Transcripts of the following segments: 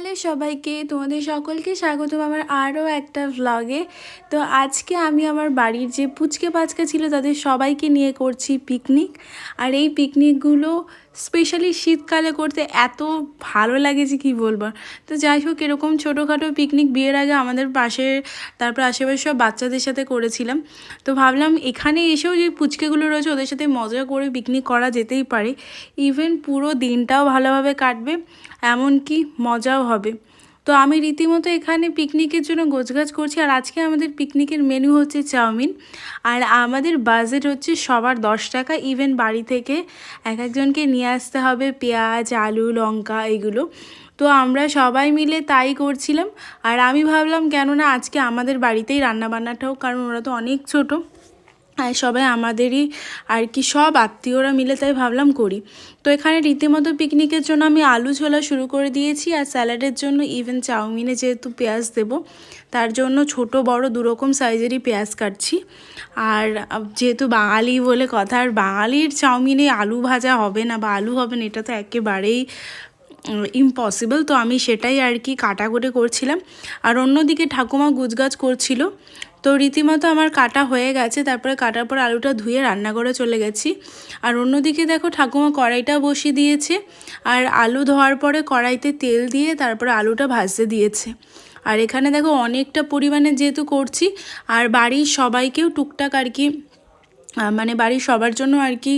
Hello সবাইকে, তোমাদের সকলকে স্বাগতম আমার আরও একটা ভ্লগে তো আজকে আমি আমার বাড়ির যে পুচকে পাচকা ছিল, তাদের সবাইকে নিয়ে করছি পিকনিক আর এই পিকনিকগুলো স্পেশালি শীতকালে করতে এত ভালো লাগে যে কী বলব। তো যাই হোক, এরকম ছোটোখাটো পিকনিক বিয়ের আগে আমাদের পাশে, তারপর আশেপাশে সব বাচ্চাদের সাথে করেছিলাম। তো ভাবলাম এখানে এসেও যে পুচকেগুলো রয়েছে, ওদের সাথে মজা করে পিকনিক করা যেতেই পারে। ইভেন পুরো দিনটাও ভালোভাবে কাটবে, এমনকি মজাও হবে। তো আমি রীতিমতো এখানে পিকনিকের জন্য গোছগাছ করছি আর আজকে আমাদের পিকনিকের মেনু হচ্ছে চাউমিন আর আমাদের বাজেট হচ্ছে সবার দশ টাকা ইভেন বাড়ি থেকে এক একজনকে নিয়ে আসতে হবে পেঁয়াজ, আলু, লঙ্কা এগুলো। তো আমরা সবাই মিলে তাই করছিলাম আর আমি ভাবলাম কেননা আজকে আমাদের বাড়িতেই রান্নাবান্নাটাও কারণ ওরা তো অনেক ছোটো। আর সবাই আমাদেরই আর কি, সব আত্মীয়রা মিলে তাই ভাবলাম করি। তো এখানে রীতিমতো পিকনিকের জন্য আমি আলু ছোলা শুরু করে দিয়েছি আর স্যালাডের জন্য ইভেন চাউমিনে যেহেতু পেঁয়াজ দেব, তার জন্য ছোট, বড় দুরকম সাইজেরই পেঁয়াজ কাটছি। আর যেহেতু বাঙালি বলে কথা, আর বাঙালির চাউমিনে আলু ভাজা হবে না বা আলু হবে না, এটা তো একেবারেই ইম্পসিবল তো আমি সেটাই আর কি কাটা করে করছিলাম। আর অন্যদিকে ঠাকুমা গুজগাছ করছিল তো রীতিমতো আমার কাটা হয়ে গেছে, তারপরে কাটার পর আলুটা ধুয়ে রান্না করে চলে গেছি। আর অন্যদিকে দেখো ঠাকুমা কড়াইটা বসিয়ে দিয়েছে, আর আলু ধোয়ার পরে কড়াইতে তেল দিয়ে তারপরে আলুটা ভাজতে দিয়েছে। আর এখানে দেখো অনেকটা পরিমাণে যেহেতু করছি, আর বাড়ির সবাইকেও টুকটাক আর কি মানে বাড়ির সবার জন্য আর কি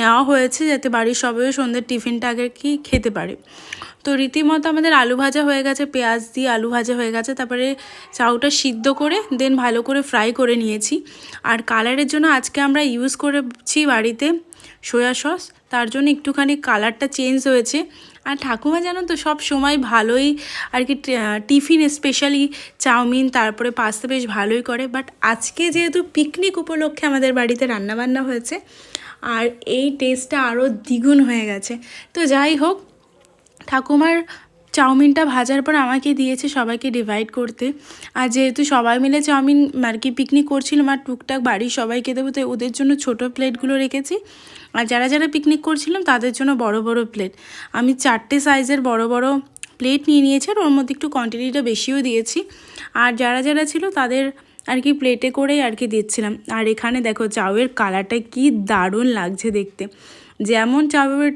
নেওয়া হয়েছে যাতে বাড়ির সবাই সন্ধ্যের টিফিনটা আগে কি খেতে পারে। তো রীতিমতো আমাদের আলু ভাজা হয়ে গেছে, পেঁয়াজ দিয়ে আলু ভাজা হয়ে গেছে, তারপরে চাউটা সিদ্ধ করে, দেন ভালো করে ফ্রাই করে নিয়েছি। আর কালারের জন্য আজকে আমরা ইউজ করেছি বাড়িতে সোয়া সস তার জন্য একটুখানি কালারটা চেঞ্জ হয়েছে। আর ঠাকুমা জানো তো, সব সময় ভালোই আর কি টিফিন স্পেশালি চাউমিন, তারপরে পাস্তা বেশ ভালোই করে। বাট আজকে যেহেতু পিকনিক উপলক্ষে আমাদের বাড়িতে রান্নাবান্না হয়েছে, আর এই টেস্টটা আরও দ্বিগুণ হয়ে গেছে। তো যাই হোক, ঠাকুমার চাউমিনটা ভাজার পর আমাকে দিয়েছে সবাইকে ডিভাইড করতে। আর যেহেতু সবাই মিলে চাউমিন আর কি পিকনিক করছিলাম আর টুকটাক বাড়ির সবাইকে দেবো, তো ওদের জন্য ছোট প্লেটগুলো রেখেছি। আর যারা যারা পিকনিক করছিলাম, তাদের জন্য বড় বড় প্লেট আমি চারটে সাইজের বড় বড় প্লেট নিয়ে নিয়েছি, আর ওর মধ্যে একটু কোয়ান্টিটিটা বেশিও দিয়েছি। আর যারা যারা ছিল, তাদের আর কি প্লেটে করেই আর কি দিচ্ছিলাম। আর এখানে দেখো, চাউয়ের কালারটা কি দারুণ লাগছে দেখতে। যেমন চাউয়ের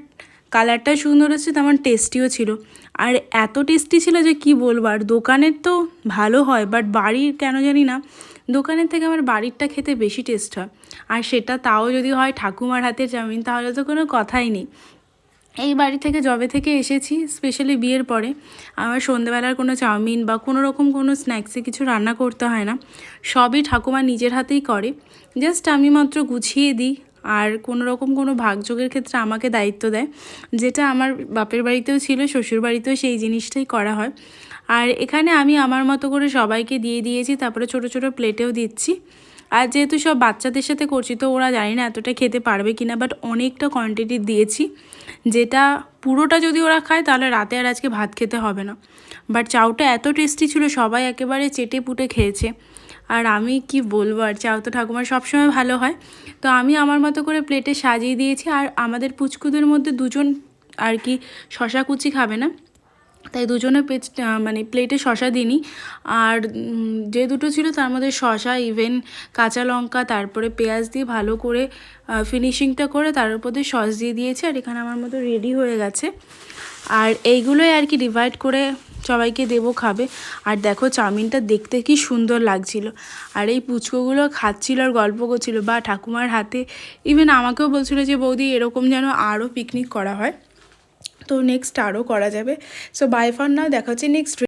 কালারটা সুন্দর হচ্ছে, তেমন টেস্টিও ছিল। আর এত টেস্টি ছিল যে কি বলব, আর দোকানের তো ভালো হয় বাট বাড়ির কেন জানি না, দোকানের থেকে আমার বাড়িরটা খেতে বেশি টেস্ট হয়। আর সেটা তাও যদি হয় ঠাকুমার হাতের চাউমিন, তাহলে তো কোনো কথাই নেই। এই বাড়ি থেকে জবে থেকে এসেছি স্পেশালি বিয়ের পরে, আমার সন্ধেবেলার কোনো চাউমিন বা কোনো রকম কোনো স্ন্যাক্সে কিছু রান্না করতে হয় না। সবই ঠাকুমা নিজের হাতেই করে। জাস্ট আমি মাত্র গুছিয়ে দিই আর কোনো রকম কোনো ভাগযোগের ক্ষেত্রে আমাকে দায়িত্ব দেয়। যেটা আমার বাপের বাড়িতেও ছিল, শ্বশুর বাড়িতেও সেই জিনিসটাই করা হয়। আর এখানে আমি আমার মতো করে সবাইকে দিয়ে দিয়েছি, তারপরে ছোট ছোট প্লেটেও দিচ্ছি। আর যেহেতু সব বাচ্চাদের সাথে করছি, তো ওরা জানি না এতটা খেতে পারবে কিনা বাট অনেকটা কোয়ান্টিটি দিয়েছি। যেটা পুরোটা যদি ওরা খায়, তাহলে রাতে আর আজকে ভাত খেতে হবে না। বাট চাউটা এত টেস্টি ছিল, সবাই একেবারে চেটে পুটে খেয়েছে। আর আমি কি বলব, আর চাও তো ঠাকুমার সবসময় ভালো হয়। তো আমি আমার মতো করে প্লেটে সাজিয়ে দিয়েছি, আর আমাদের পুচকুদের মধ্যে দুজন আর কি শশা কুচি খাবে না। তাই দুজনে মানে প্লেটে শশা দিইনি। আর যে দুটো ছিল তার মধ্যে শশা ইভেন কাঁচা লঙ্কা, তারপরে পেঁয়াজ দিয়ে ভালো করে ফিনিশিংটা করে তার উপর সস দিয়ে দিয়েছে, আর এখানে আমার মতো রেডি হয়ে গেছে। আর এইগুলোই আর কি ডিভাইড করে সবাইকে দেবো, খাবে। আর দেখো চাউমিনটা দেখতে কি সুন্দর লাগছিল। আর এই পুচকোগুলো খাচ্ছিল আর গল্প করছিল। বা ঠাকুমার হাতে ইভেন আমাকেও বলছিল যে, বৌদি, এরকম যেন আরও পিকনিক করা হয়। তো নেক্সট আরও করা যাবে। সো বাই ফর নাও দেখা হচ্ছে নেক্সট